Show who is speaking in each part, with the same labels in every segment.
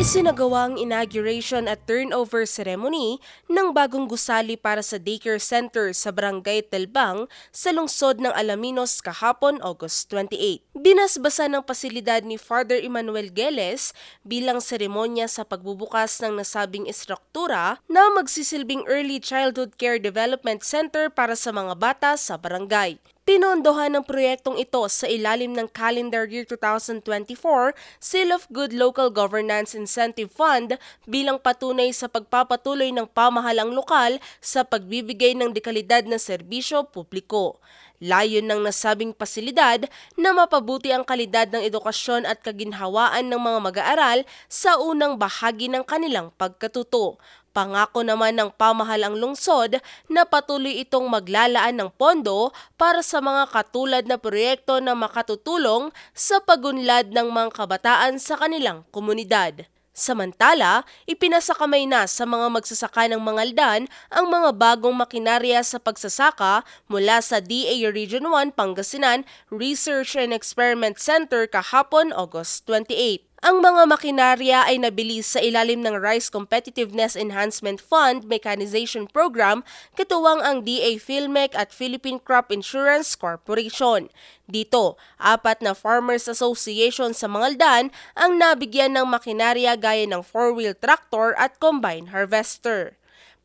Speaker 1: Isinagawa ang inauguration at turnover ceremony ng bagong gusali para sa daycare center sa Barangay Telbang sa lungsod ng Alaminos kahapon August 28. Binasbasa ng pasilidad ni Father Emmanuel Geles bilang seremonya sa pagbubukas ng nasabing istruktura na magsisilbing Early Childhood Care Development Center para sa mga bata sa barangay. Pinondohan ng proyektong ito sa ilalim ng calendar year 2024 Seal of Good Local Governance Incentive Fund bilang patunay sa pagpapatuloy ng pamahalang lokal sa pagbibigay ng dekalidad na serbisyo publiko. Layon ng nasabing pasilidad na mapabuti ang kalidad ng edukasyon at kaginhawaan ng mga mag-aaral sa unang bahagi ng kanilang pagkatuto. Pangako naman ng pamahalang lungsod na patuloy itong maglalaan ng pondo para sa mga katulad na proyekto na makatutulong sa pagunlad ng mga kabataan sa kanilang komunidad. Samantala, ipinasakamay na sa mga magsasaka ng Mangaldan ang mga bagong makinarya sa pagsasaka mula sa DA Region 1 Pangasinan Research and Experiment Center kahapon August 28. Ang mga makinarya ay nabili sa ilalim ng Rice Competitiveness Enhancement Fund Mechanization Program katuwang ang DA Philmec at Philippine Crop Insurance Corporation. Dito, apat na Farmers Association sa Mangaldan ang nabigyan ng makinarya gaya ng four-wheel tractor at combine harvester.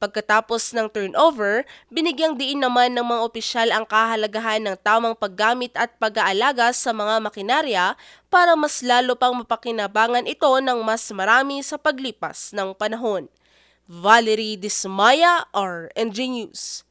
Speaker 1: Pagkatapos ng turnover, binigyang diin naman ng mga opisyal ang kahalagahan ng tamang paggamit at pag-aalaga sa mga makinarya para mas lalo pang mapakinabangan ito ng mas marami sa paglipas ng panahon. Valerie Dismaya, RNG News.